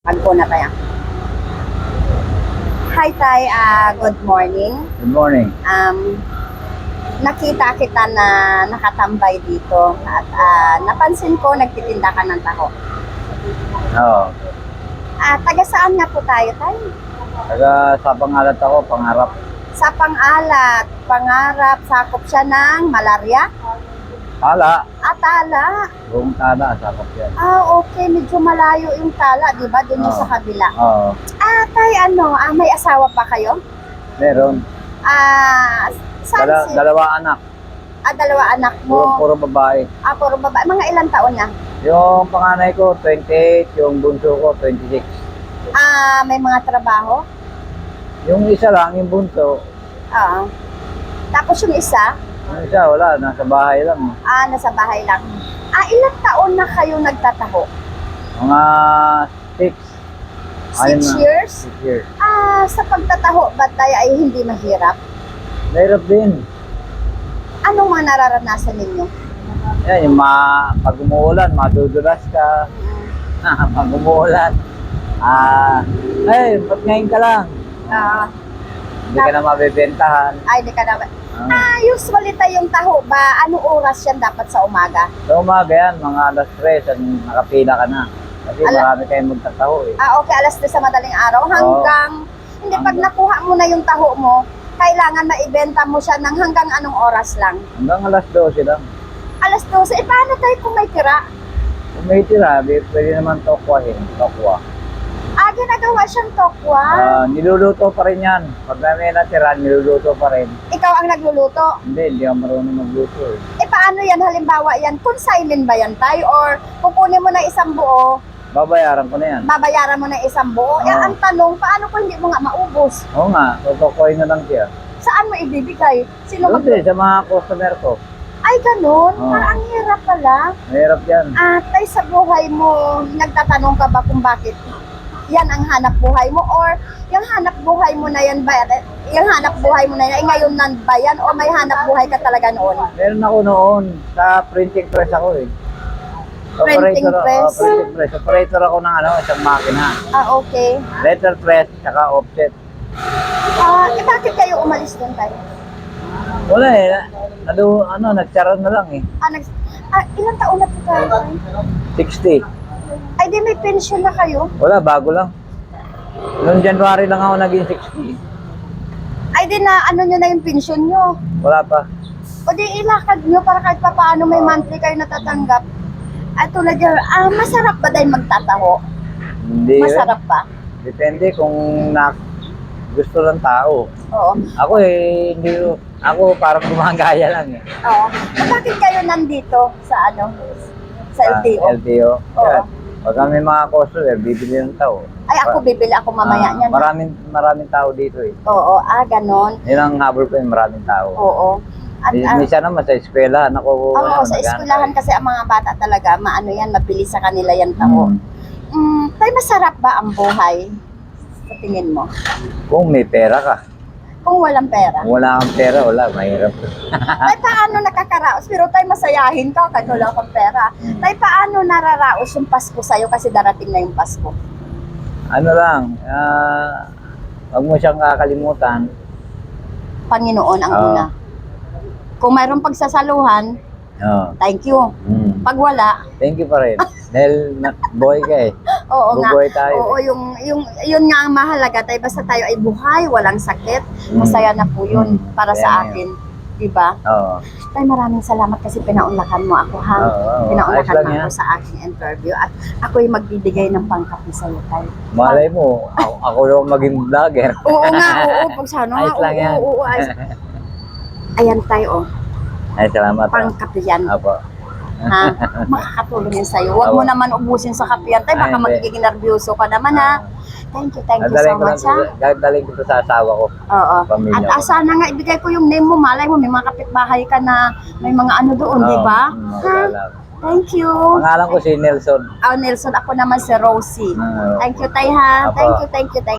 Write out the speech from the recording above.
Magpo na tayo. Hi, Tay. Ah, good morning. Good morning. Um, nakita kita na nakatambay dito at ah, napansin ko nagtitinda ka ng taho. Oo. Ah, taga saan nga po tayo, Tay? Taga sa pangalat ako, pangarap. Sa pangalat, pangarap, sakop siya ng malarya, Tala. atala. Buong tala, sakop yan. Ah, okay. Medyo malayo yung tala, di ba? Doon Oo. sa kabila. Oo. Ah, Tay, ano? Ah, may asawa pa kayo? Meron. Ah, saan Dala, si... dalawa anak. Ah, dalawa anak Puro, mo. puro babae. Ah, puro babae. Mga ilang taon na? Yung panganay ko, 28. Yung bunso ko, 26. Ah, may mga trabaho? Yung isa lang, yung bunso. Oo. Tapos yung isa, Yung isa, wala. Nasa bahay lang. ah, nasa bahay lang. Ah, ilang taon na kayo nagtataho? Mga 6. Six years? 6 years. Ah, sa pagtataho ba tayo ay hindi mahirap? Mahirap din. Anong mga nararanasan ninyo? Yan, yung ma, pag umuulan, madudulas ka. pag umuulan. Ah, ay, ba't ngayon ka lang? Ah, Hindi ka na mabibentahan. ay, di ka naman. Ah. Ah, usually tayong taho ba, anong oras yan dapat sa umaga? Sa umaga yan, mga alas 3, an nakapila ka na. Kasi Ala- marami kayong magtataho eh. Ah, okay, alas 3 sa madaling araw hanggang, hindi, pag nakuha mo na yung taho mo, kailangan maibenta mo siya ng hanggang anong oras lang? Hanggang alas 12 lang. Alas 12, eh paano tayo kung may tira? Kung may tira, pwede naman tokwahin. Tokwa. Ah, ginagawa siyang tokwa. Ah, niluluto pa rin yan. Pag may natira, niluluto pa rin. Ikaw ang nagluluto. Hindi, hindi ako marunong magluto eh. Eh paano yan? Halimbawa yan, consignment ba yan tayo? Or kukunin mo na isang buo, Babayaran ko na yan. babayaran mo na isang buo? Eh Oo. ang tanong, paano kung hindi mo nga maubos? Oo nga, totokwahin na lang siya. Saan mo ibibigay? Sino mag... Doon din, sa mga customer ko. Ay, ganun? Oo. Parang ang hirap pala. Mahirap yan. Atay, sa buhay mo, nagtatanong ka ba kung bakit yan ang hanap buhay mo? Or yung hanap buhay mo na yan ba, yung hanap buhay mo na yan, eh, ngayon nan ba yan? O may hanap buhay ka talaga noon? Meron ako noon, sa printing press ako eh. Printing Operator- press? oh, printing press. Operator ako ng ano, isang makina. Ah, okay. Letter press, saka offset. Ah, eh bakit kayo umalis doon tayo? Wala eh. Nado, ano, nagcharan na lang eh. Ah, nags- ah, ilang taon na po tayo? 60. May pension na kayo? Wala, bago lang. Noong January lang ako naging 60. Ay, di na ano nyo na yung pension nyo? Wala pa. O di ilakad nyo para kahit pa paano may monthly kayo natatanggap. At tulad yun, ah, masarap ba dahil magtataho? Hindi. Masarap ba? Depende kung na gusto ng tao. Oo. Ako eh, hindi ako parang gumagaya lang eh. Oo. Bakit kayo nandito sa ano? Sa Ah, LTO? LTO. Oo. Yan. Pag may mga customer, bibili ng tao. Ay, ako bibili ako mamaya Ah, niyan. Maraming, maraming tao dito eh. Oo, ah, ganon. Yun ang habol ko yung maraming tao. Oo. At, Mi- ah, Minsan naman sa eskwelahan ako. Oo, ano, sa nag-ano eskwelahan tayo. kasi ang mga bata talaga, maano yan, mabilis sa kanila yan taho. Mm. Mm, tay, masarap ba ang buhay? Sa tingin mo? Kung may pera ka. Kung walang pera. Kung wala kang pera, wala. Mahirap. tay, paano nakakaraos? Pero tay, masayahin ka kahit wala kang pera. Mm. Tay, paano nararaos yung Pasko sa'yo kasi darating na yung Pasko? ano lang, ah, wag mo siyang kakalimutan. Panginoon ang Oo. una. Kung mayroong pagsasaluhan, Oo. thank you. Mm. Pag wala, Thank you pa rin. Dahil boy ka eh. Oo nga. Bubuhay tayo. Oo, yung, yung, yun nga ang mahalaga. Tay, basta tayo ay buhay, walang sakit. Mm. Masaya na po yun Mm. para Kaya sa nga akin. Diba? Oo. Tay, maraming salamat kasi pinaunlakan mo ako, ha? Oo, oo. Pinaunlakan mo ako sa aking interview. At ako'y magbibigay ng pangkapi sa'yo, Tay. Malay mo, ako, ako lang maging vlogger. Oo nga, oo. Pag sana nga, Ayos lang oo, yan. oo, oo, ayos. Ayan, Tay, oh. Ay, salamat. ah. Pangkapi yan. Apo. Ha? Makakatulong yan sa'yo. Huwag mo naman ubusin sa kapiyan. Tay, baka Ay, hindi. magiging nervyoso ka naman, ha? Thank you, thank you so Dadalhin ko much, ha? lang, ko to sa asawa ko. Oo. Pamilya At ko. ah, sana nga ibigay ko yung name mo. Malay mo, may mga kapitbahay ka na may mga ano doon, di ba? Oo, mm, Ha? wala. Thank you. Pangalan ko si Nelson. Oh, Nelson, ako naman si Rosie. Ah, Thank you, Tay, ha? Apo. Thank you, thank you, thank